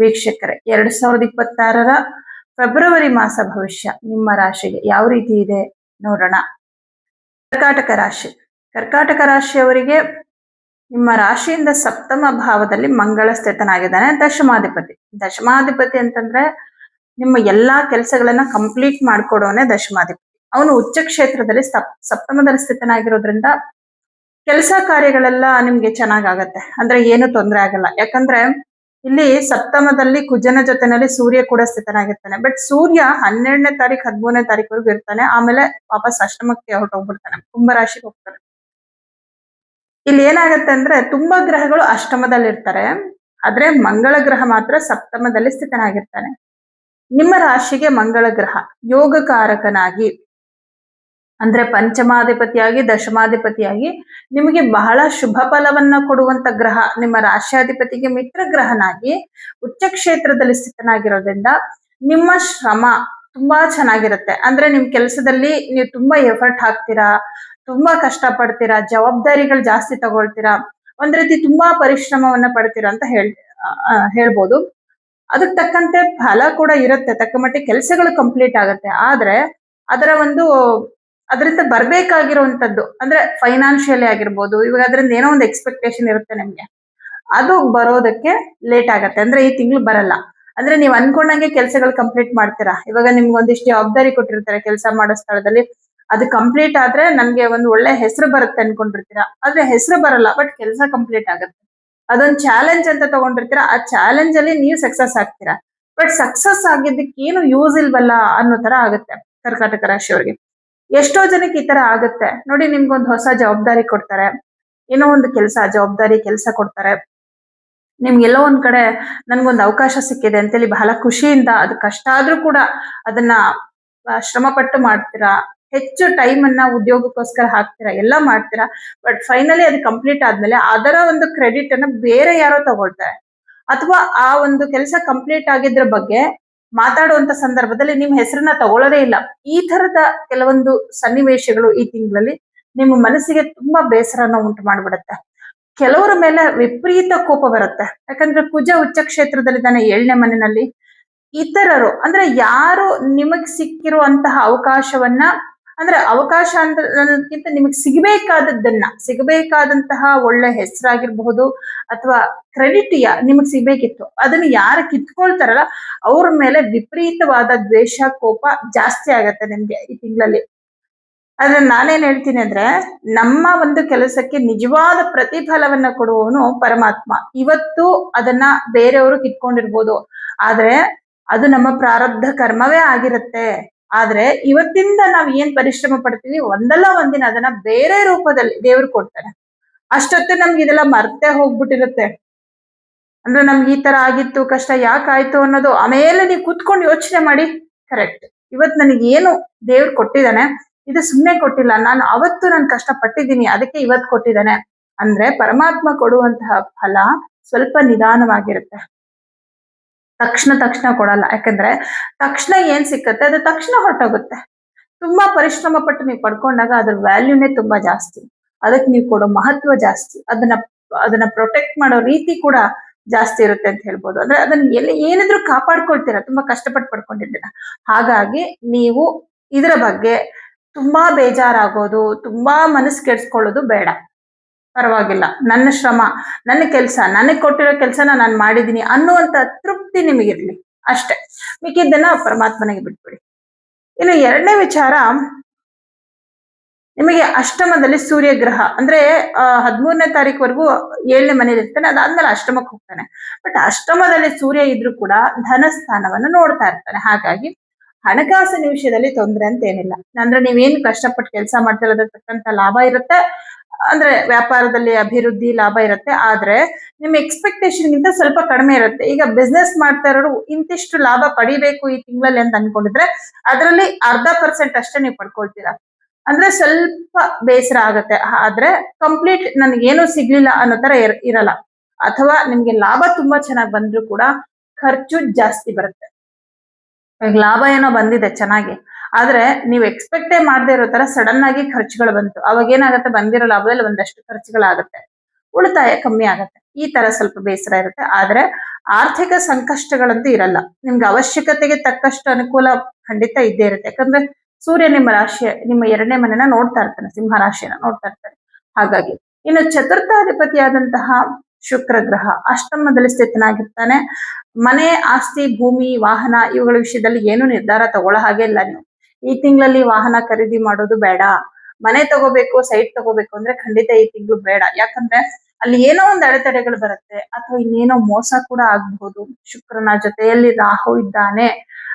ವೀಕ್ಷಕರೇ, ಎರಡ್ ಸಾವಿರದ ಇಪ್ಪತ್ತಾರರ ಫೆಬ್ರವರಿ ಮಾಸ ಭವಿಷ್ಯ ನಿಮ್ಮ ರಾಶಿಗೆ ಯಾವ ರೀತಿ ಇದೆ ನೋಡೋಣ. ಕರ್ಕಾಟಕ ರಾಶಿ, ಕರ್ಕಾಟಕ ರಾಶಿಯವರಿಗೆ ನಿಮ್ಮ ರಾಶಿಯಿಂದ ಸಪ್ತಮ ಭಾವದಲ್ಲಿ ಮಂಗಳ ಸ್ಥಿತನಾಗಿದ್ದಾನೆ ದಶಮಾಧಿಪತಿ. ದಶಮಾಧಿಪತಿ ಅಂತಂದ್ರೆ ನಿಮ್ಮ ಎಲ್ಲಾ ಕೆಲಸಗಳನ್ನ ಕಂಪ್ಲೀಟ್ ಮಾಡ್ಕೊಡೋನೆ ದಶಮಾಧಿಪತಿ. ಅವನು ಉಚ್ಚ ಕ್ಷೇತ್ರದಲ್ಲಿ ಸಪ್ ಸಪ್ತಮದಲ್ಲಿ ಸ್ಥಿತನಾಗಿರೋದ್ರಿಂದ ಕೆಲಸ ಕಾರ್ಯಗಳೆಲ್ಲ ನಿಮ್ಗೆ ಚೆನ್ನಾಗಾಗತ್ತೆ. ಅಂದ್ರೆ ಏನು ತೊಂದರೆ ಆಗಲ್ಲ. ಯಾಕಂದ್ರೆ ಇಲ್ಲಿ ಸಪ್ತಮದಲ್ಲಿ ಕುಜನ ಜೊತೆನಲ್ಲಿ ಸೂರ್ಯ ಕೂಡ ಸ್ಥಿತನಾಗಿರ್ತಾನೆ. ಬಟ್ ಸೂರ್ಯ ಹನ್ನೆರಡನೇ ತಾರೀಕು ಹದಿಮೂರನೇ ತಾರೀಕವರೆಗೂ ಇರ್ತಾನೆ. ಆಮೇಲೆ ವಾಪಸ್ ಅಷ್ಟಮಕ್ಕೆ ಹೊರಟೋಗ್ಬಿಡ್ತಾನೆ. ಕುಂಭರಾಶಿಗೆ ಹೋಗ್ತಾನೆ. ಇಲ್ಲಿ ಏನಾಗತ್ತೆ ಅಂದ್ರೆ ತುಂಬಾ ಗ್ರಹಗಳು ಅಷ್ಟಮದಲ್ಲಿ ಇರ್ತಾರೆ ಆದ್ರೆ ಮಂಗಳ ಗ್ರಹ ಮಾತ್ರ ಸಪ್ತಮದಲ್ಲಿ ಸ್ಥಿತನಾಗಿರ್ತಾನೆ. ನಿಮ್ಮ ರಾಶಿಗೆ ಮಂಗಳ ಗ್ರಹ, ಯೋಗಕಾರಕನಾಗಿ ಅಂದ್ರೆ ಪಂಚಮಾಧಿಪತಿಯಾಗಿ, ದಶಮಾಧಿಪತಿಯಾಗಿ ನಿಮಗೆ ಬಹಳ ಶುಭ ಫಲವನ್ನ ಕೊಡುವಂತ ಗ್ರಹ ನಿಮ್ಮ ರಾಶ್ಯಾಧಿಪತಿಗೆ ಮಿತ್ರ ಗ್ರಹನಾಗಿ ಉಚ್ಚ ಕ್ಷೇತ್ರದಲ್ಲಿ ಸ್ಥಿತನಾಗಿರೋದ್ರಿಂದ ನಿಮ್ಮ ಶ್ರಮ ತುಂಬಾ ಚೆನ್ನಾಗಿರುತ್ತೆ. ಅಂದ್ರೆ ನಿಮ್ ಕೆಲಸದಲ್ಲಿ ನೀವು ತುಂಬಾ ಎಫರ್ಟ್ ಹಾಕ್ತೀರಾ, ತುಂಬಾ ಕಷ್ಟ ಪಡ್ತೀರಾ ಜವಾಬ್ದಾರಿಗಳು ಜಾಸ್ತಿ ತಗೊಳ್ತೀರಾ, ಒಂದ್ ರೀತಿ ತುಂಬಾ ಪರಿಶ್ರಮವನ್ನ ಪಡ್ತೀರಾ ಅಂತ ಹೇಳ್ ಹೇಳ್ಬೋದು. ಅದಕ್ಕೆ ತಕ್ಕಂತೆ ಫಲ ಕೂಡ ಇರುತ್ತೆ. ತಕ್ಕ ಮಟ್ಟಿಗೆ ಕೆಲಸಗಳು ಕಂಪ್ಲೀಟ್ ಆಗುತ್ತೆ. ಆದ್ರೆ ಅದರ ಒಂದು ಅದರಿಂದ ಬರ್ಬೇಕಾಗಿರುವಂತದ್ದು, ಅಂದ್ರೆ ಫೈನಾನ್ಷಿಯಲಿ ಆಗಿರ್ಬೋದು, ಇವಾಗ ಅದರಿಂದ ಏನೋ ಒಂದು ಎಕ್ಸ್ಪೆಕ್ಟೇಷನ್ ಇರುತ್ತೆ ನಿಮ್ಗೆ. ಅದು ಬರೋದಕ್ಕೆ ಲೇಟ್ ಆಗತ್ತೆ, ಅಂದ್ರೆ ಈ ತಿಂಗಳು ಬರಲ್ಲ. ಅಂದ್ರೆ ನೀವು ಅನ್ಕೊಂಡಂಗೆ ಕೆಲಸಗಳು ಕಂಪ್ಲೀಟ್ ಮಾಡ್ತೀರಾ? ಇವಾಗ ನಿಮ್ಗೆ ಒಂದಿಷ್ಟು ಜವಾಬ್ದಾರಿ ಕೊಟ್ಟಿರ್ತಾರೆ ಕೆಲಸ ಮಾಡೋ ಸ್ಥಳದಲ್ಲಿ. ಅದು ಕಂಪ್ಲೀಟ್ ಆದ್ರೆ ನಮ್ಗೆ ಒಂದು ಒಳ್ಳೆ ಹೆಸರು ಬರುತ್ತೆ ಅನ್ಕೊಂಡಿರ್ತೀರಾ? ಆದ್ರೆ ಹೆಸರು ಬರಲ್ಲ ಬಟ್ ಕೆಲಸ ಕಂಪ್ಲೀಟ್ ಆಗುತ್ತೆ. ಅದೊಂದು ಚಾಲೆಂಜ್ ಅಂತ ತಗೊಂಡಿರ್ತೀರಾ? ಆ ಚಾಲೆಂಜ್ ಅಲ್ಲಿ ನೀವು ಸಕ್ಸಸ್ ಆಗ್ತೀರಾ? ಬಟ್ ಸಕ್ಸಸ್ ಆಗಿದ್ದಕ್ಕೆ ಏನು ಯೂಸ್ ಇಲ್ವಲ್ಲ ಅನ್ನೋ ತರ ಆಗುತ್ತೆ ಕರ್ಕಾಟಕ ರಾಶಿಯವರಿಗೆ. ಎಷ್ಟೋ ಜನಕ್ಕೆ ಈ ತರ ಆಗುತ್ತೆ. ನೋಡಿ, ನಿಮ್ಗೊಂದು ಹೊಸ ಜವಾಬ್ದಾರಿ ಕೊಡ್ತಾರೆ. ಏನೋ ಒಂದು ಕೆಲಸ, ಜವಾಬ್ದಾರಿ ಕೆಲಸ ಕೊಡ್ತಾರೆ. ನಿಮ್ಗೆಲ್ಲೋ ಒಂದ್ ಕಡೆ ನನ್ಗೊಂದು ಅವಕಾಶ ಸಿಕ್ಕಿದೆ ಅಂತೇಳಿ ಬಹಳ ಖುಷಿಯಿಂದ ಅದು ಕಷ್ಟ ಆದ್ರೂ ಕೂಡ ಅದನ್ನ ಶ್ರಮ ಪಟ್ಟು ಮಾಡ್ತೀರಾ? ಹೆಚ್ಚು ಟೈಮ್ ಅನ್ನ ಉದ್ಯೋಗಕ್ಕೋಸ್ಕರ ಹಾಕ್ತೀರಾ? ಎಲ್ಲ ಮಾಡ್ತೀರಾ? ಬಟ್ ಫೈನಲಿ ಅದು ಕಂಪ್ಲೀಟ್ ಆದ್ಮೇಲೆ ಅದರ ಒಂದು ಕ್ರೆಡಿಟ್ ಅನ್ನ ಬೇರೆ ಯಾರೋ ತಗೊಳ್ತಾರೆ. ಅಥವಾ ಆ ಒಂದು ಕೆಲಸ ಕಂಪ್ಲೀಟ್ ಆಗಿದ್ರ ಬಗ್ಗೆ ಮಾತಾಡುವಂತ ಸಂದರ್ಭದಲ್ಲಿ ನಿಮ್ ಹೆಸರನ್ನ ತಗೊಳ್ಳೋದೇ ಇಲ್ಲ. ಈ ತರದ ಕೆಲವೊಂದು ಸನ್ನಿವೇಶಗಳು ಈ ತಿಂಗಳಲ್ಲಿ ನಿಮ್ಮ ಮನಸ್ಸಿಗೆ ತುಂಬಾ ಬೇಸರನ ಉಂಟು ಮಾಡಿಬಿಡುತ್ತೆ. ಕೆಲವರ ಮೇಲೆ ವಿಪರೀತ ಕೋಪ ಬರುತ್ತೆ. ಯಾಕಂದ್ರೆ ಕುಜ ಉಚ್ಚ ಕ್ಷೇತ್ರದಲ್ಲಿದ್ದಾನೆ ಏಳನೇ ಮನೆಯಲ್ಲಿ. ಇತರರು, ಅಂದ್ರೆ ಯಾರು ನಿಮಗ್ ಸಿಕ್ಕಿರುವಂತಹ ಅವಕಾಶವನ್ನ ಅಂದ್ರೆ ಅವಕಾಶ ಅಂತ ನಿಮಗ್ ಸಿಗಬೇಕಾದದ್ದನ್ನ, ಸಿಗಬೇಕಾದಂತಹ ಒಳ್ಳೆ ಹೆಸರಾಗಿರ್ಬಹುದು ಅಥವಾ ಕ್ರೆಡಿಟ್ ಯಾ ನಿಮಗ್ ಸಿಗ್ಬೇಕಿತ್ತು. ಅದನ್ನ ಯಾರು ಕಿತ್ಕೊಳ್ತಾರಲ್ಲ, ಅವ್ರ ಮೇಲೆ ವಿಪರೀತವಾದ ದ್ವೇಷ, ಕೋಪ ಜಾಸ್ತಿ ಆಗತ್ತೆ ನಿಮ್ಗೆ ಈ ತಿಂಗಳಲ್ಲಿ. ಆದ್ರೆ ನಾನೇನ್ ಹೇಳ್ತೀನಿ ಅಂದ್ರೆ, ನಮ್ಮ ಒಂದು ಕೆಲಸಕ್ಕೆ ನಿಜವಾದ ಪ್ರತಿಫಲವನ್ನ ಕೊಡುವವನು ಪರಮಾತ್ಮ. ಇವತ್ತು ಅದನ್ನ ಬೇರೆಯವರು ಕಿತ್ಕೊಂಡಿರ್ಬೋದು. ಆದ್ರೆ ಅದು ನಮ್ಮ ಪ್ರಾರಬ್ಧ ಕರ್ಮವೇ ಆಗಿರುತ್ತೆ. ಆದ್ರೆ ಇವತ್ತಿಂದ ನಾವ್ ಏನ್ ಪರಿಶ್ರಮ ಪಡ್ತೀವಿ? ಒಂದಲ್ಲ ಒಂದಿನ ಅದನ್ನ ಬೇರೆ ರೂಪದಲ್ಲಿ ದೇವ್ರು ಕೊಡ್ತಾರೆ. ಅಷ್ಟೊತ್ತೆ ನಮ್ಗೆ ಇದೆಲ್ಲ ಮರ್ತೆ ಹೋಗ್ಬಿಟ್ಟಿರುತ್ತೆ. ಅಂದ್ರೆ ನಮ್ಗೆ ಈ ತರ ಆಗಿತ್ತು, ಕಷ್ಟ ಯಾಕಾಯ್ತು ಅನ್ನೋದು ಆಮೇಲೆ ನೀವು ಕುತ್ಕೊಂಡು ಯೋಚನೆ ಮಾಡಿ. ಕರೆಕ್ಟ್. ಇವತ್ ನನಗೆ ಏನು ದೇವ್ರು ಕೊಟ್ಟಿದ್ದಾನೆ? ಇದು ಸುಮ್ಮನೆ ಕೊಟ್ಟಿಲ್ಲ. ನಾನು ಅವತ್ತು ನಾನು ಕಷ್ಟ ಪಟ್ಟಿದ್ದೀನಿ ಅದಕ್ಕೆ ಇವತ್ ಕೊಟ್ಟಿದ್ದಾನೆ. ಅಂದ್ರೆ ಪರಮಾತ್ಮ ಕೊಡುವಂತಹ ಫಲ ಸ್ವಲ್ಪ ನಿಧಾನವಾಗಿರುತ್ತೆ. ತಕ್ಷಣ ತಕ್ಷಣ ಕೊಡಲ್ಲ. ಯಾಕಂದ್ರೆ ತಕ್ಷಣ ಏನ್ ಸಿಕ್ಕತ್ತೆ? ಅದು ತಕ್ಷಣ ಹೊರಟೋಗುತ್ತೆ. ತುಂಬಾ ಪರಿಶ್ರಮ ಪಟ್ಟು ನೀವು ಪಡ್ಕೊಂಡಾಗ ಅದ್ರ ವ್ಯಾಲ್ಯೂನೇ ತುಂಬಾ ಜಾಸ್ತಿ. ಅದಕ್ಕೆ ನೀವು ಕೊಡೋ ಮಹತ್ವ ಜಾಸ್ತಿ. ಅದನ್ನ ಅದನ್ನ ಪ್ರೊಟೆಕ್ಟ್ ಮಾಡೋ ರೀತಿ ಕೂಡ ಜಾಸ್ತಿ ಇರುತ್ತೆ ಅಂತ ಹೇಳ್ಬೋದು. ಅಂದ್ರೆ ಅದನ್ನ ಎಲ್ಲಿ ಏನಿದ್ರು ಕಾಪಾಡ್ಕೊಳ್ತೀರಾ. ತುಂಬಾ ಕಷ್ಟಪಟ್ಟು ಪಡ್ಕೊಂಡಿದ್ದೀರಾ. ಹಾಗಾಗಿ ನೀವು ಇದರ ಬಗ್ಗೆ ತುಂಬಾ ಬೇಜಾರಾಗೋದು, ತುಂಬಾ ಮನಸ್ಸು ಕೆಡ್ಸ್ಕೊಳ್ಳೋದು ಬೇಡ. ಪರವಾಗಿಲ್ಲ. ನನ್ನ ಶ್ರಮ, ನನ್ನ ಕೆಲಸ, ನನಗೆ ಕೊಟ್ಟಿರೋ ಕೆಲಸನ ನಾನು ಮಾಡಿದ್ದೀನಿ ಅನ್ನುವಂತ ತೃಪ್ತಿ ನಿಮಗಿರ್ಲಿ. ಅಷ್ಟೇ. ಮಿಕ್ಕಿದ್ದನ್ನ ಪರಮಾತ್ಮನಿಗೆ ಬಿಟ್ಬಿಡಿ. ಇನ್ನು ಎರಡನೇ ವಿಚಾರ, ನಿಮಗೆ ಅಷ್ಟಮದಲ್ಲಿ ಸೂರ್ಯ ಗ್ರಹ ಅಂದ್ರೆ ಹದಿಮೂರನೇ ತಾರೀಕುವರೆಗೂ ಏಳನೇ ಮನೇಲಿ ಇರ್ತಾನೆ, ಅದಾದ್ಮೇಲೆ ಅಷ್ಟಮಕ್ಕೆ ಹೋಗ್ತಾನೆ. ಬಟ್ ಅಷ್ಟಮದಲ್ಲಿ ಸೂರ್ಯ ಇದ್ರೂ ಕೂಡ ಧನಸ್ಥಾನವನ್ನು ನೋಡ್ತಾ ಇರ್ತಾನೆ. ಹಾಗಾಗಿ, ಹಣಕಾಸಿನ ವಿಷಯದಲ್ಲಿ ತೊಂದರೆ ಅಂತ ಏನಿಲ್ಲ. ಅಂದ್ರೆ ನೀವೇನು ಕಷ್ಟಪಟ್ಟು ಕೆಲಸ ಮಾಡ್ತಿರೋದ್ರ ತಕ್ಕಂತ ಲಾಭ ಇರುತ್ತೆ. ಅಂದ್ರೆ ವ್ಯಾಪಾರದಲ್ಲಿ ಅಭಿವೃದ್ಧಿ ಲಾಭ ಇರುತ್ತೆ. ಆದ್ರೆ ನಿಮ್ಮ ಎಕ್ಸ್ಪೆಕ್ಟೇಷನ್ ಗಿಂತ ಸ್ವಲ್ಪ ಕಡಿಮೆ ಇರುತ್ತೆ. ಈಗ ಬಿಸ್ನೆಸ್ ಮಾಡ್ತಾ ಇರೋರು ಇಂತಿಷ್ಟು ಲಾಭ ಪಡಿಬೇಕು ಈ ತಿಂಗಳಲ್ಲಿ ಅಂತ ಅನ್ಕೊಂಡಿದ್ರೆ ಅದರಲ್ಲಿ ಅರ್ಧ ಪರ್ಸೆಂಟ್ ಅಷ್ಟೇ ನೀವು ಪಡ್ಕೊಳ್ತೀರಾ. ಅಂದ್ರೆ ಸ್ವಲ್ಪ ಬೇಸರ ಆಗತ್ತೆ. ಆದ್ರೆ ಕಂಪ್ಲೀಟ್ ನನಗೇನು ಸಿಗ್ಲಿಲ್ಲ ಅನ್ನೋ ತರ ಇರ್- ಇರಲ್ಲ. ಅಥವಾ ನಿಮ್ಗೆ ಲಾಭ ತುಂಬಾ ಚೆನ್ನಾಗಿ ಬಂದ್ರು ಕೂಡ ಖರ್ಚು ಜಾಸ್ತಿ ಬರುತ್ತೆ. ಲಾಭ ಏನೋ ಬಂದಿದೆ ಚೆನ್ನಾಗಿ. ಆದ್ರೆ ನೀವು ಎಕ್ಸ್ಪೆಕ್ಟೇ ಮಾಡದೇ ಇರೋ ತರ ಸಡನ್ ಆಗಿ ಖರ್ಚುಗಳು ಬಂತು. ಅವಾಗ ಏನಾಗುತ್ತೆ? ಬಂದಿರೋ ಲಾಭದಲ್ಲಿ ಒಂದಷ್ಟು ಖರ್ಚುಗಳಾಗುತ್ತೆ. ಉಳಿತಾಯ ಕಮ್ಮಿ ಆಗುತ್ತೆ. ಈ ತರ ಸ್ವಲ್ಪ ಬೇಸರ ಇರುತ್ತೆ. ಆದ್ರೆ ಆರ್ಥಿಕ ಸಂಕಷ್ಟಗಳಂತೂ ಇರಲ್ಲ. ನಿಮ್ಗೆ ಅವಶ್ಯಕತೆಗೆ ತಕ್ಕಷ್ಟು ಅನುಕೂಲ ಖಂಡಿತ ಇದ್ದೇ ಇರುತ್ತೆ. ಯಾಕಂದ್ರೆ ಸೂರ್ಯ ನಿಮ್ಮ ರಾಶಿ ನಿಮ್ಮ ಎರಡನೇ ಮನೆನ ನೋಡ್ತಾ ಇರ್ತಾನೆ, ಸಿಂಹ ರಾಶಿಯನ್ನ ನೋಡ್ತಾ ಇರ್ತಾನೆ. ಹಾಗಾಗಿ ಇನ್ನು ಚತುರ್ಥಾಧಿಪತಿಯಾದಂತಹ ಶುಕ್ರ ಗ್ರಹ ಅಷ್ಟಮದಲ್ಲಿ ಸ್ಥಿತನಾಗಿರ್ತಾನೆ. ಮನೆ, ಆಸ್ತಿ, ಭೂಮಿ, ವಾಹನ ಇವುಗಳ ವಿಷಯದಲ್ಲಿ ಏನು ನಿರ್ಧಾರ ತಗೊಳ್ಳೋ ಹಾಗೆ ಇಲ್ಲ ನೀವು. ಈ ತಿಂಗಳಲ್ಲಿ ವಾಹನ ಖರೀದಿ ಮಾಡೋದು ಬೇಡ. ಮನೆ ತಗೋಬೇಕು ಸೈಟ್ ತಗೋಬೇಕು ಅಂದ್ರೆ ಖಂಡಿತ ಈ ತಿಂಗಳು ಬೇಡ. ಯಾಕಂದ್ರೆ ಅಲ್ಲಿ ಏನೋ ಒಂದು ಅಡೆತಡೆಗಳು ಬರುತ್ತೆ ಅಥವಾ ಇನ್ನೇನೋ ಮೋಸ ಕೂಡ ಆಗ್ಬಹುದು. ಶುಕ್ರನ ಜೊತೆಯಲ್ಲಿ ರಾಹು ಇದ್ದಾನೆ.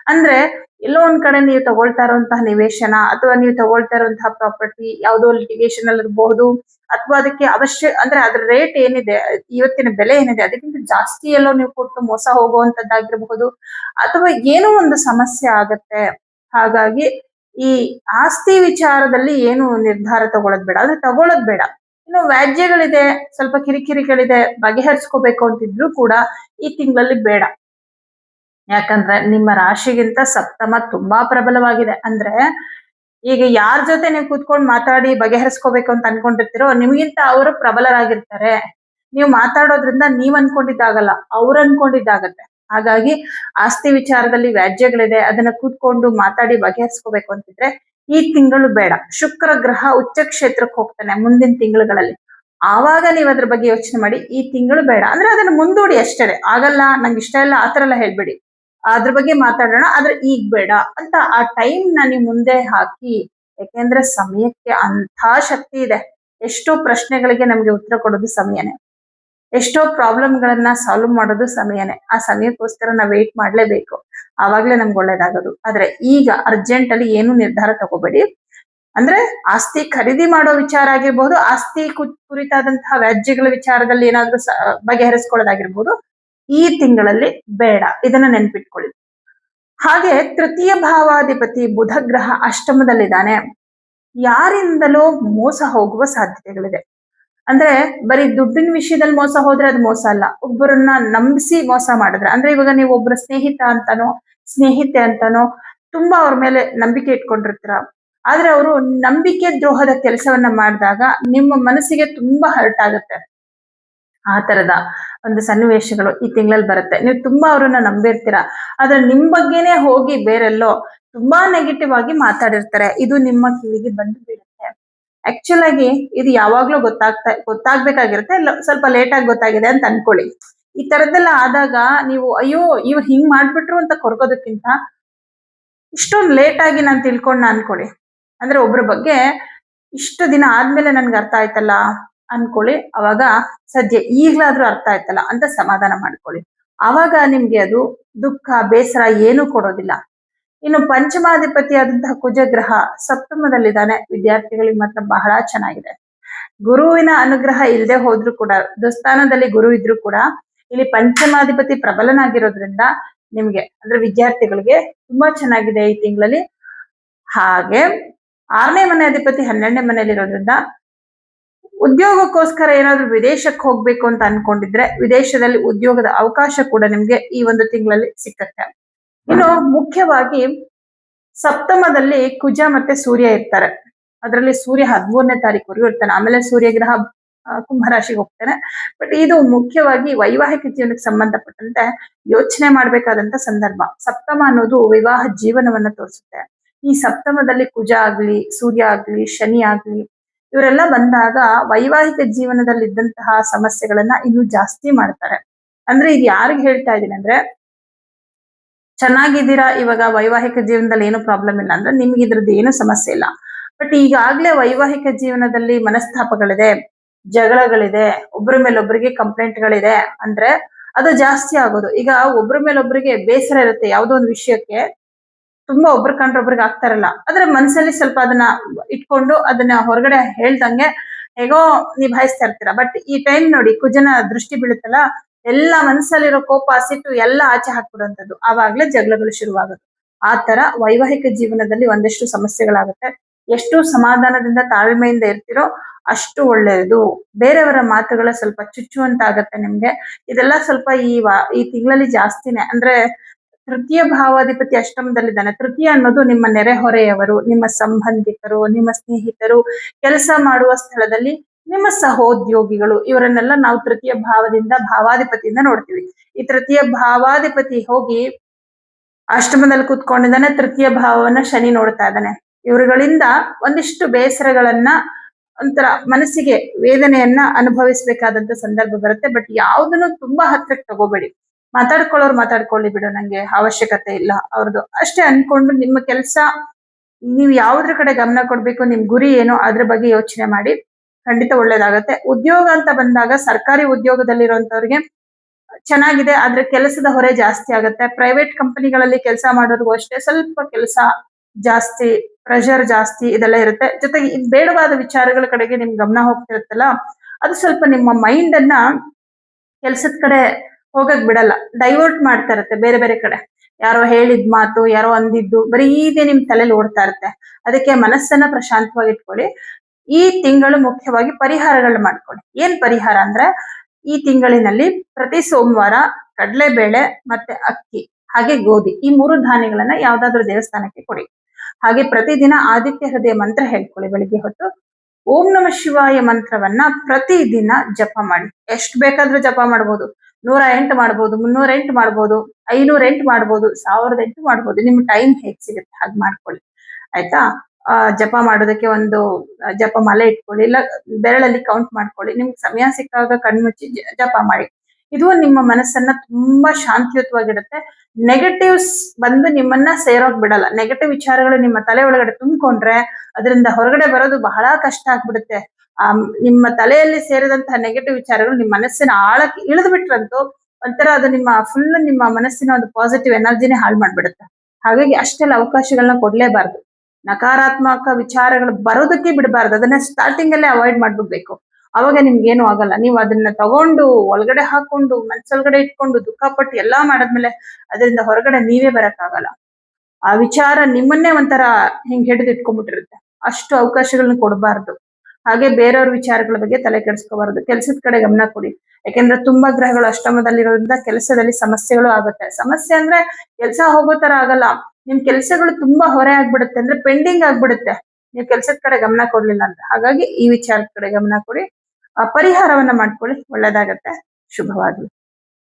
ಅಂದ್ರೆ ಎಲ್ಲೋ ಒಂದ್ ಕಡೆ ನೀವು ತಗೊಳ್ತಾ ಇರುವಂತಹ ನಿವೇಶನ ಅಥವಾ ನೀವು ತಗೊಳ್ತಾ ಇರುವಂತಹ ಪ್ರಾಪರ್ಟಿ ಯಾವುದೋ ಲಿಟಿಗೇಷನ್ ಅಲ್ಲಿ ಇರಬಹುದು ಅಥವಾ ಅದಕ್ಕೆ ಅವಶ್ಯ, ಅಂದ್ರೆ ಅದ್ರ ರೇಟ್ ಏನಿದೆ, ಇವತ್ತಿನ ಬೆಲೆ ಏನಿದೆ, ಅದಕ್ಕಿಂತ ಜಾಸ್ತಿ ಎಲ್ಲೋ ನೀವು ಕೊಟ್ಟು ಮೋಸ ಹೋಗುವಂತದ್ದಾಗಿರಬಹುದು ಅಥವಾ ಏನೋ ಒಂದು ಸಮಸ್ಯೆ ಆಗತ್ತೆ. ಹಾಗಾಗಿ ಈ ಆಸ್ತಿ ವಿಚಾರದಲ್ಲಿ ಏನು ನಿರ್ಧಾರ ತಗೊಳ್ಳೋದ್ ಬೇಡ. ಅಂದ್ರೆ ತಗೊಳ್ಳೋದ್ ಬೇಡ. ಇನ್ನು ವ್ಯಾಜ್ಯಗಳಿದೆ, ಸ್ವಲ್ಪ ಕಿರಿಕಿರಿಗಳಿದೆ, ಬಗೆಹರಿಸ್ಕೋಬೇಕು ಅಂತಿದ್ರು ಕೂಡ ಈ ತಿಂಗಳಲ್ಲಿ ಬೇಡ. ಯಾಕಂದ್ರೆ ನಿಮ್ಮ ರಾಶಿಗಿಂತ ಸಪ್ತಮ ತುಂಬಾ ಪ್ರಬಲವಾಗಿದೆ. ಅಂದ್ರೆ ಈಗ ಯಾರ ಜೊತೆ ನೀವು ಕೂತ್ಕೊಂಡು ಮಾತಾಡಿ ಬಗೆಹರಿಸ್ಕೋಬೇಕು ಅಂತ ಅನ್ಕೊಂಡಿರ್ತೀರೋ, ನಿಮಗಿಂತ ಅವರು ಪ್ರಬಲರಾಗಿರ್ತಾರೆ. ನೀವು ಮಾತಾಡೋದ್ರಿಂದ ನೀವ್ ಅನ್ಕೊಂಡಿದ್ದಾಗಲ್ಲ, ಅವ್ರು ಅನ್ಕೊಂಡಿದ್ದಾಗತ್ತೆ. ಹಾಗಾಗಿ ಆಸ್ತಿ ವಿಚಾರದಲ್ಲಿ ವ್ಯಾಜ್ಯಗಳಿದೆ, ಅದನ್ನ ಕೂತ್ಕೊಂಡು ಮಾತಾಡಿ ಬಗೆಹರಿಸ್ಕೋಬೇಕು ಅಂತಿದ್ರೆ ಈ ತಿಂಗಳು ಬೇಡ. ಶುಕ್ರ ಗ್ರಹ ಉಚ್ಚ ಕ್ಷೇತ್ರಕ್ಕೆ ಹೋಗ್ತಾನೆ ಮುಂದಿನ ತಿಂಗಳುಗಳಲ್ಲಿ. ಆವಾಗ ನೀವು ಅದ್ರ ಬಗ್ಗೆ ಯೋಚನೆ ಮಾಡಿ, ಈ ತಿಂಗಳು ಬೇಡ. ಅಂದ್ರೆ ಅದನ್ನ ಮುಂದೂಡಿ ಅಷ್ಟೇ ಆಗಲ್ಲ, ನಂಗೆ ಇಷ್ಟ ಇಲ್ಲ ಆತರ ಎಲ್ಲ ಹೇಳ್ಬೇಡಿ. ಅದ್ರ ಬಗ್ಗೆ ಮಾತಾಡೋಣ, ಆದ್ರೆ ಈಗ ಬೇಡ ಅಂತ ಆ ಟೈಮ್ನ ನೀವು ಮುಂದೆ ಹಾಕಿ. ಯಾಕೆಂದ್ರೆ ಸಮಯಕ್ಕೆ ಅಂಥ ಶಕ್ತಿ ಇದೆ. ಎಷ್ಟೋ ಪ್ರಶ್ನೆಗಳಿಗೆ ನಮ್ಗೆ ಉತ್ತರ ಕೊಡೋದು ಸಮಯನೇ. ಎಷ್ಟೋ ಪ್ರಾಬ್ಲಮ್ ಗಳನ್ನ ಸಾಲ್ವ್ ಮಾಡೋದು ಸಮಯನೇ. ಆ ಸಮಯಕ್ಕೋಸ್ಕರ ನಾವು ವೇಟ್ ಮಾಡ್ಲೇಬೇಕು. ಆವಾಗ್ಲೇ ನಮ್ಗೆ ಒಳ್ಳೇದಾಗೋದು. ಆದ್ರೆ ಈಗ ಅರ್ಜೆಂಟ್ ಅಲ್ಲಿ ಏನು ನಿರ್ಧಾರ ತಗೋಬೇಡಿ. ಅಂದ್ರೆ ಆಸ್ತಿ ಖರೀದಿ ಮಾಡೋ ವಿಚಾರ ಆಗಿರ್ಬೋದು, ಆಸ್ತಿ ಕುರಿತಾದಂತಹ ವ್ಯಾಜ್ಯಗಳ ವಿಚಾರದಲ್ಲಿ ಏನಾದ್ರೂ ಬಗೆಹರಿಸ್ಕೊಳ್ಳೋದಾಗಿರ್ಬೋದು, ಈ ತಿಂಗಳಲ್ಲಿ ಬೇಡ. ಇದನ್ನ ನೆನ್ಪಿಟ್ಕೊಳ್ಳಿ. ಹಾಗೆ ತೃತೀಯ ಭಾವಾಧಿಪತಿ ಬುಧ ಗ್ರಹ ಅಷ್ಟಮದಲ್ಲಿದ್ದಾನೆ. ಯಾರಿಂದಲೋ ಮೋಸ ಹೋಗುವ ಸಾಧ್ಯತೆಗಳಿದೆ. ಅಂದ್ರೆ ಬರೀ ದುಡ್ಡಿನ ವಿಷಯದಲ್ಲಿ ಮೋಸ ಹೋದ್ರೆ ಅದು ಮೋಸ ಅಲ್ಲ. ಒಬ್ಬರನ್ನ ನಂಬಿಸಿ ಮೋಸ ಮಾಡಿದ್ರೆ. ಅಂದ್ರೆ ಇವಾಗ ನೀವು ಒಬ್ಬರ ಸ್ನೇಹಿತ ಅಂತಾನೋ, ಸ್ನೇಹಿತೆ ಅಂತಾನೋ, ತುಂಬಾ ಅವ್ರ ಮೇಲೆ ನಂಬಿಕೆ ಇಟ್ಕೊಂಡಿರ್ತೀರ. ಆದ್ರೆ ಅವರು ನಂಬಿಕೆ ದ್ರೋಹದ ಕೆಲಸವನ್ನ ಮಾಡಿದಾಗ ನಿಮ್ಮ ಮನಸ್ಸಿಗೆ ತುಂಬಾ ಹರ್ಟ್ ಆಗುತ್ತೆ. ಆ ತರದ ಒಂದು ಸನ್ನಿವೇಶಗಳು ಈ ತಿಂಗಳಲ್ಲಿ ಬರುತ್ತೆ. ನೀವು ತುಂಬಾ ಅವ್ರನ್ನ ನಂಬಿರ್ತೀರ. ಆದ್ರೆ ನಿಮ್ ಬಗ್ಗೆನೇ ಹೋಗಿ ಬೇರೆಲ್ಲೋ ತುಂಬಾ ನೆಗೆಟಿವ್ ಆಗಿ ಮಾತಾಡಿರ್ತಾರೆ. ಇದು ನಿಮ್ಮ ಕಿವಿಗೆ ಬಂದು ಆಕ್ಚುಲ್ ಆಗಿ ಇದು ಯಾವಾಗ್ಲೂ ಗೊತ್ತಾಗ್ತಾ, ಗೊತ್ತಾಗ್ಬೇಕಾಗಿರುತ್ತೆ ಸ್ವಲ್ಪ ಲೇಟ್ ಆಗಿ ಗೊತ್ತಾಗಿದೆ ಅಂತ ಅನ್ಕೊಳ್ಳಿ. ಈ ತರದ್ದೆಲ್ಲ ಆದಾಗ ನೀವು, ಅಯ್ಯೋ, ಇವ್ರು ಹಿಂಗ್ ಮಾಡ್ಬಿಟ್ರು ಅಂತ ಕೊರ್ಗೋದಕ್ಕಿಂತ ಇಷ್ಟೊಂದು ಲೇಟ್ ಆಗಿ ನಾನು ತಿಳ್ಕೊಂಡ ಅನ್ಕೊಳ್ಳಿ. ಅಂದ್ರೆ ಒಬ್ರ ಬಗ್ಗೆ ಇಷ್ಟು ದಿನ ಆದ್ಮೇಲೆ ನನ್ಗೆ ಅರ್ಥ ಆಯ್ತಲ್ಲ ಅನ್ಕೊಳ್ಳಿ. ಅವಾಗ ಸದ್ಯ ಈಗ್ಲಾದ್ರೂ ಅರ್ಥ ಆಯ್ತಲ್ಲ ಅಂತ ಸಮಾಧಾನ ಮಾಡ್ಕೊಳ್ಳಿ. ಅವಾಗ ನಿಮ್ಗೆ ಅದು ದುಃಖ, ಬೇಸರ ಏನೂ ಕೊಡೋದಿಲ್ಲ. ಇನ್ನು ಪಂಚಮಾಧಿಪತಿ ಆದಂತಹ ಕುಜಗ್ರಹ ಸಪ್ತಮದಲ್ಲಿದ್ದಾನೆ. ವಿದ್ಯಾರ್ಥಿಗಳಿಗೆ ಮಾತ್ರ ಬಹಳ ಚೆನ್ನಾಗಿದೆ. ಗುರುವಿನ ಅನುಗ್ರಹ ಇಲ್ಲದೆ ಹೋದ್ರೂ ಕೂಡ ದುಸ್ಥಾನದಲ್ಲಿ ಗುರು ಇದ್ರು ಕೂಡ, ಇಲ್ಲಿ ಪಂಚಮಾಧಿಪತಿ ಪ್ರಬಲನಾಗಿರೋದ್ರಿಂದ ನಿಮ್ಗೆ, ಅಂದ್ರೆ ವಿದ್ಯಾರ್ಥಿಗಳಿಗೆ ತುಂಬಾ ಚೆನ್ನಾಗಿದೆ ಈ ತಿಂಗಳಲ್ಲಿ. ಹಾಗೆ ಆರನೇ ಮನೆ ಅಧಿಪತಿ ಹನ್ನೆರಡನೇ ಮನೆಯಲ್ಲಿರೋದ್ರಿಂದ ಉದ್ಯೋಗಕ್ಕೋಸ್ಕರ ಏನಾದ್ರೂ ವಿದೇಶಕ್ಕೆ ಹೋಗ್ಬೇಕು ಅಂತ ಅನ್ಕೊಂಡಿದ್ರೆ, ವಿದೇಶದಲ್ಲಿ ಉದ್ಯೋಗದ ಅವಕಾಶ ಕೂಡ ನಿಮ್ಗೆ ಈ ಒಂದು ತಿಂಗಳಲ್ಲಿ ಸಿಕ್ಕತ್ತೆ. ಇನ್ನು ಮುಖ್ಯವಾಗಿ ಸಪ್ತಮದಲ್ಲಿ ಕುಜ ಮತ್ತೆ ಸೂರ್ಯ ಇರ್ತಾರೆ. ಅದರಲ್ಲಿ ಸೂರ್ಯ ಹದಿಮೂರನೇ ತಾರೀಕು ಇರ್ತಾನೆ. ಆಮೇಲೆ ಸೂರ್ಯಗ್ರಹ ಗ್ರಹ ಕುಂಭರಾಶಿಗೆ ಹೋಗ್ತಾನೆ. ಬಟ್ ಇದು ಮುಖ್ಯವಾಗಿ ವೈವಾಹಿಕ ಜೀವನಕ್ಕೆ ಸಂಬಂಧಪಟ್ಟಂತೆ ಯೋಚನೆ ಮಾಡಬೇಕಾದಂತ ಸಂದರ್ಭ. ಸಪ್ತಮ ಅನ್ನೋದು ವಿವಾಹ ಜೀವನವನ್ನ ತೋರಿಸುತ್ತೆ. ಈ ಸಪ್ತಮದಲ್ಲಿ ಕುಜ ಆಗ್ಲಿ, ಸೂರ್ಯ ಆಗ್ಲಿ, ಶನಿ ಆಗ್ಲಿ, ಇವರೆಲ್ಲ ಬಂದಾಗ ವೈವಾಹಿಕ ಜೀವನದಲ್ಲಿ ಇದ್ದಂತಹ ಸಮಸ್ಯೆಗಳನ್ನ ಇನ್ನು ಜಾಸ್ತಿ ಮಾಡ್ತಾರೆ. ಅಂದ್ರೆ ಇದು ಯಾರಿಗೆ ಹೇಳ್ತಾ ಇದ್ದೀನಿ ಅಂದ್ರೆ ಚೆನ್ನಾಗಿದ್ದೀರಾ? ಇವಾಗ ವೈವಾಹಿಕ ಜೀವನದಲ್ಲಿ ಏನು ಪ್ರಾಬ್ಲಮ್ ಇಲ್ಲ ಅಂದ್ರೆ ನಿಮ್ಗೆ ಇದ್ರದ್ದು ಏನು ಸಮಸ್ಯೆ ಇಲ್ಲ. ಬಟ್ ಈಗಾಗ್ಲೇ ವೈವಾಹಿಕ ಜೀವನದಲ್ಲಿ ಮನಸ್ತಾಪಗಳಿದೆ, ಜಗಳಗಳಿದೆ ಒಬ್ಬರ ಮೇಲೆ ಒಬ್ಬರಿಗೆ ಕಂಪ್ಲೇಂಟ್ಗಳಿದೆ ಅಂದ್ರೆ ಅದು ಜಾಸ್ತಿ ಆಗೋದು. ಈಗ ಒಬ್ಬರ ಮೇಲೆ ಒಬ್ಬರಿಗೆ ಬೇಸರ ಇರುತ್ತೆ ಯಾವುದೋ ಒಂದು ವಿಷಯಕ್ಕೆ, ತುಂಬಾ ಒಬ್ರು ಕಂಡ್ರೊಬ್ರಿಗೆ ಆಗ್ತಾರಲ್ಲ ಆದ್ರೆ ಮನ್ಸಲ್ಲಿ ಸ್ವಲ್ಪ ಅದನ್ನ ಇಟ್ಕೊಂಡು ಅದನ್ನ ಹೊರಗಡೆ ಹೇಳ್ದಂಗೆ, ಹೇಗೋ ನಿಭಾಯಿಸ್ತಾ ಇರ್ತೀರಾ. ಬಟ್ ಈ ಟೈಮ್ ನೋಡಿ ಕುಜನ ದೃಷ್ಟಿ ಬೀಳುತ್ತಲ್ಲ ಎಲ್ಲ ಮನಸ್ಸಲ್ಲಿರೋ ಕೋಪ ಸಿಟ್ಟು ಎಲ್ಲ ಆಚೆ ಹಾಕ್ಬಿಡುವಂಥದ್ದು ಆವಾಗ್ಲೇ ಜಗಳಗಳು ಶುರುವಾಗುತ್ತೆ. ಆ ತರ ವೈವಾಹಿಕ ಜೀವನದಲ್ಲಿ ಒಂದಷ್ಟು ಸಮಸ್ಯೆಗಳಾಗುತ್ತೆ. ಎಷ್ಟು ಸಮಾಧಾನದಿಂದ ತಾಳ್ಮೆಯಿಂದ ಇರ್ತಿರೋ ಅಷ್ಟು ಒಳ್ಳೆಯದು. ಬೇರೆಯವರ ಮಾತುಗಳ ಸ್ವಲ್ಪ ಚುಚ್ಚುವಂತಾಗತ್ತೆ ನಿಮ್ಗೆ. ಇದೆಲ್ಲ ಸ್ವಲ್ಪ ಈ ವಾ, ಈ ತಿಂಗಳಲ್ಲಿ ಜಾಸ್ತಿನೇ. ಅಂದ್ರೆ ತೃತೀಯ ಭಾವಾಧಿಪತಿ ಅಷ್ಟಮದಲ್ಲಿದ್ದಾನೆ. ತೃತೀಯ ಅನ್ನೋದು ನಿಮ್ಮ ನೆರೆಹೊರೆಯವರು, ನಿಮ್ಮ ಸಂಬಂಧಿಕರು, ನಿಮ್ಮ ಸ್ನೇಹಿತರು. ಕೆಲಸ ಮಾಡುವ ಸ್ಥಳದಲ್ಲಿ ನಿಮ್ಮ ಸಹೋದ್ಯೋಗಿಗಳು, ಇವರನ್ನೆಲ್ಲ ನಾವು ತೃತೀಯ ಭಾವದಿಂದ, ಭಾವಾಧಿಪತಿಯಿಂದ ನೋಡ್ತೀವಿ. ಈ ತೃತೀಯ ಭಾವಾಧಿಪತಿ ಹೋಗಿ ಅಷ್ಟಮದಲ್ಲಿ ಕೂತ್ಕೊಂಡಿದ್ದಾನೆ, ತೃತೀಯ ಭಾವವನ್ನ ಶನಿ ನೋಡ್ತಾ ಇದ್ದಾನೆ. ಇವರುಗಳಿಂದ ಒಂದಿಷ್ಟು ಬೇಸರಗಳನ್ನ, ಒಂಥರ ಮನಸ್ಸಿಗೆ ವೇದನೆಯನ್ನ ಅನುಭವಿಸಬೇಕಾದಂತ ಸಂದರ್ಭ ಬರುತ್ತೆ. ಬಟ್ ಯಾವ್ದನ್ನು ತುಂಬಾ ಹತ್ರಕ್ಕೆ ತಗೋಬೇಡಿ. ಮಾತಾಡ್ಕೊಳ್ಳೋರು ಮಾತಾಡ್ಕೊಳ್ಳಿ ಬಿಡು, ನಂಗೆ ಅವಶ್ಯಕತೆ ಇಲ್ಲ. ಅವ್ರದ್ದು ಅಷ್ಟೇ ಅನ್ಕೊಂಡು ನಿಮ್ಮ ಕೆಲಸ, ನೀವು ಯಾವ್ದ್ರ ಕಡೆ ಗಮನ ಕೊಡ್ಬೇಕು, ನಿಮ್ ಗುರಿ ಏನು, ಅದ್ರ ಬಗ್ಗೆ ಯೋಚನೆ ಮಾಡಿ. ಖಂಡಿತ ಒಳ್ಳೇದಾಗತ್ತೆ. ಉದ್ಯೋಗ ಅಂತ ಬಂದಾಗ ಸರ್ಕಾರಿ ಉದ್ಯೋಗದಲ್ಲಿರುವಂತವ್ರಿಗೆ ಚೆನ್ನಾಗಿದೆ, ಆದ್ರೆ ಕೆಲಸದ ಹೊರೆ ಜಾಸ್ತಿ ಆಗುತ್ತೆ. ಪ್ರೈವೇಟ್ ಕಂಪನಿಗಳಲ್ಲಿ ಕೆಲಸ ಮಾಡೋರ್ಗೂ ಅಷ್ಟೇ ಸ್ವಲ್ಪ ಕೆಲಸ ಜಾಸ್ತಿ, ಪ್ರೆಷರ್ ಜಾಸ್ತಿ ಇದೆಲ್ಲ ಇರುತ್ತೆ. ಜೊತೆಗೆ ಬೇಡವಾದ ವಿಚಾರಗಳ ಕಡೆಗೆ ನಿಮ್ ಗಮನ ಹೋಗ್ತಿರುತ್ತಲ್ಲ, ಅದು ಸ್ವಲ್ಪ ನಿಮ್ಮ ಮೈಂಡ್ ಅನ್ನ ಕೆಲ್ಸದ ಕಡೆ ಹೋಗಕ್ ಬಿಡಲ್ಲ. ಡೈವರ್ಟ್ ಮಾಡ್ತಾ ಇರುತ್ತೆ ಬೇರೆ ಬೇರೆ ಕಡೆ. ಯಾರೋ ಹೇಳಿದ್ ಮಾತು, ಯಾರೋ ಅಂದಿದ್ದು ಬರೀ ಇದೇ ನಿಮ್ ತಲೆಯಲ್ಲಿ ಓಡ್ತಾ ಇರುತ್ತೆ. ಅದಕ್ಕೆ ಮನಸ್ಸನ್ನ ಪ್ರಶಾಂತವಾಗಿ ಇಟ್ಕೊಳ್ಳಿ. ಈ ತಿಂಗಳು ಮುಖ್ಯವಾಗಿ ಪರಿಹಾರಗಳು ಮಾಡ್ಕೊಳ್ಳಿ. ಏನ್ ಪರಿಹಾರ ಅಂದ್ರೆ ಈ ತಿಂಗಳಿನಲ್ಲಿ ಪ್ರತಿ ಸೋಮವಾರ ಕಡಲೆಬೇಳೆ ಮತ್ತೆ ಅಕ್ಕಿ ಹಾಗೆ ಗೋಧಿ ಈ ಮೂರು ಧಾನ್ಯಗಳನ್ನ ಯಾವ್ದಾದ್ರು ದೇವಸ್ಥಾನಕ್ಕೆ ಕೊಡಿ. ಹಾಗೆ ಪ್ರತಿದಿನ ಆದಿತ್ಯ ಹೃದಯ ಮಂತ್ರ ಹೇಳ್ಕೊಳ್ಳಿ ಬೆಳಿಗ್ಗೆ ಹೊತ್ತು. ಓಂ ನಮ ಶಿವಾಯ ಮಂತ್ರವನ್ನ ಪ್ರತಿದಿನ ಜಪ ಮಾಡಿ. ಎಷ್ಟು ಬೇಕಾದ್ರೂ ಜಪ ಮಾಡ್ಬೋದು. ನೂರ ಎಂಟು ಮಾಡ್ಬೋದು, ಮುನ್ನೂರ ಎಂಟು ಮಾಡ್ಬೋದು, ಐನೂರ ಎಂಟು ಮಾಡ್ಬೋದು, ಸಾವಿರದ ಎಂಟು ಮಾಡ್ಬೋದು. ನಿಮ್ ಟೈಮ್ ಹೇಗ್ ಸಿಗುತ್ತೆ ಹಾಗೆ ಮಾಡ್ಕೊಳ್ಳಿ. ಆಯ್ತಾ? ಆ, ಜಪ ಮಾಡೋದಕ್ಕೆ ಒಂದು ಜಪ ಮಲೆ ಇಟ್ಕೊಳ್ಳಿ ಇಲ್ಲ ಬೆರಳಲ್ಲಿ ಕೌಂಟ್ ಮಾಡ್ಕೊಳ್ಳಿ. ನಿಮ್ಗೆ ಸಮಯ ಸಿಕ್ಕಾಗ ಕಣ್ಮುಚ್ಚಿ ಜಪ ಮಾಡಿ. ಇದು ನಿಮ್ಮ ಮನಸ್ಸನ್ನ ತುಂಬಾ ಶಾಂತಿಯುತವಾಗಿಡುತ್ತೆ. ನೆಗೆಟಿವ್ಸ್ ಬಂದು ನಿಮ್ಮನ್ನ ಸೇರೋಕ್ ಬಿಡಲ್ಲ. ನೆಗೆಟಿವ್ ವಿಚಾರಗಳು ನಿಮ್ಮ ತಲೆ ಒಳಗಡೆ ತುಂಬಿಕೊಂಡ್ರೆ ಅದರಿಂದ ಹೊರಗಡೆ ಬರೋದು ಬಹಳ ಕಷ್ಟ ಆಗ್ಬಿಡುತ್ತೆ. ಆ ನಿಮ್ಮ ತಲೆಯಲ್ಲಿ ಸೇರಿದಂತಹ ನೆಗೆಟಿವ್ ವಿಚಾರಗಳು ನಿಮ್ಮ ಮನಸ್ಸಿನ ಆಳಕ್ಕೆ ಇಳಿದು ಬಿಟ್ರಂತೂ ಒಂಥರ ಅದು ನಿಮ್ಮ ಫುಲ್ ನಿಮ್ಮ ಮನಸ್ಸಿನ ಒಂದು ಪಾಸಿಟಿವ್ ಎನರ್ಜಿನೇ ಹಾಳು ಮಾಡ್ಬಿಡುತ್ತೆ. ಹಾಗಾಗಿ ಅಷ್ಟೆಲ್ಲ ಅವಕಾಶಗಳನ್ನ ಕೊಡ್ಲೇಬಾರ್ದು. ನಕಾರಾತ್ಮಕ ವಿಚಾರಗಳು ಬರೋದಕ್ಕೆ ಬಿಡಬಾರ್ದು. ಅದನ್ನ ಸ್ಟಾರ್ಟಿಂಗ್ ಅಲ್ಲೇ ಅವಾಯ್ಡ್ ಮಾಡ್ಬಿಡ್ಬೇಕು. ಅವಾಗ ನಿಮ್ಗೆ ಏನು ಆಗಲ್ಲ. ನೀವು ಅದನ್ನ ತಗೊಂಡು ಒಳಗಡೆ ಹಾಕೊಂಡು, ಮನ್ಸೊಳಗಡೆ ಇಟ್ಕೊಂಡು, ದುಃಖ ಪಟ್ಟು ಎಲ್ಲಾ ಮಾಡಾದ್ಮೇಲೆ ಅದರಿಂದ ಹೊರಗಡೆ ನೀವೇ ಬರಕ್ಕಾಗಲ್ಲ. ಆ ವಿಚಾರ ನಿಮ್ಮನ್ನೇ ಒಂಥರ ಹಿಂಗ್ ಹಿಡಿದು ಇಟ್ಕೊಂಡ್ಬಿಟ್ಟಿರುತ್ತೆ. ಅಷ್ಟು ಅವಕಾಶಗಳನ್ನ ಕೊಡಬಾರ್ದು. ಹಾಗೆ ಬೇರೆಯವ್ರ ವಿಚಾರಗಳ ಬಗ್ಗೆ ತಲೆ ಕೆಡಿಸ್ಕೋಬಾರ್ದು. ಕೆಲಸದ ಕಡೆ ಗಮನ ಕೊಡಿ. ಯಾಕೆಂದ್ರೆ ತುಂಬಾ ಗ್ರಹಗಳು ಅಷ್ಟಮದಲ್ಲಿರೋದ್ರಿಂದ ಕೆಲಸದಲ್ಲಿ ಸಮಸ್ಯೆಗಳು ಆಗುತ್ತೆ. ಸಮಸ್ಯೆ ಅಂದ್ರೆ ಕೆಲಸ ಹೋಗೋ ತರ ಆಗಲ್ಲ. ನಿಮ್ ಕೆಲಸಗಳು ತುಂಬಾ ಹೊರೆ ಆಗ್ಬಿಡುತ್ತೆ ಅಂದ್ರೆ ಪೆಂಡಿಂಗ್ ಆಗ್ಬಿಡುತ್ತೆ. ನೀವು ಕೆಲಸದ ಕಡೆ ಗಮನ ಕೊಡ್ಲಿಲ್ಲ ಅಂತ ಹಾಗಾಗಿ ಈ ವಿಚಾರದ ಕಡೆ ಗಮನ ಕೊಡಿ. ಆ ಪರಿಹಾರವನ್ನ ಮಾಡ್ಕೊಳ್ಳಿ. ಒಳ್ಳೇದಾಗತ್ತೆ. ಶುಭವಾಗ್ಲಿ.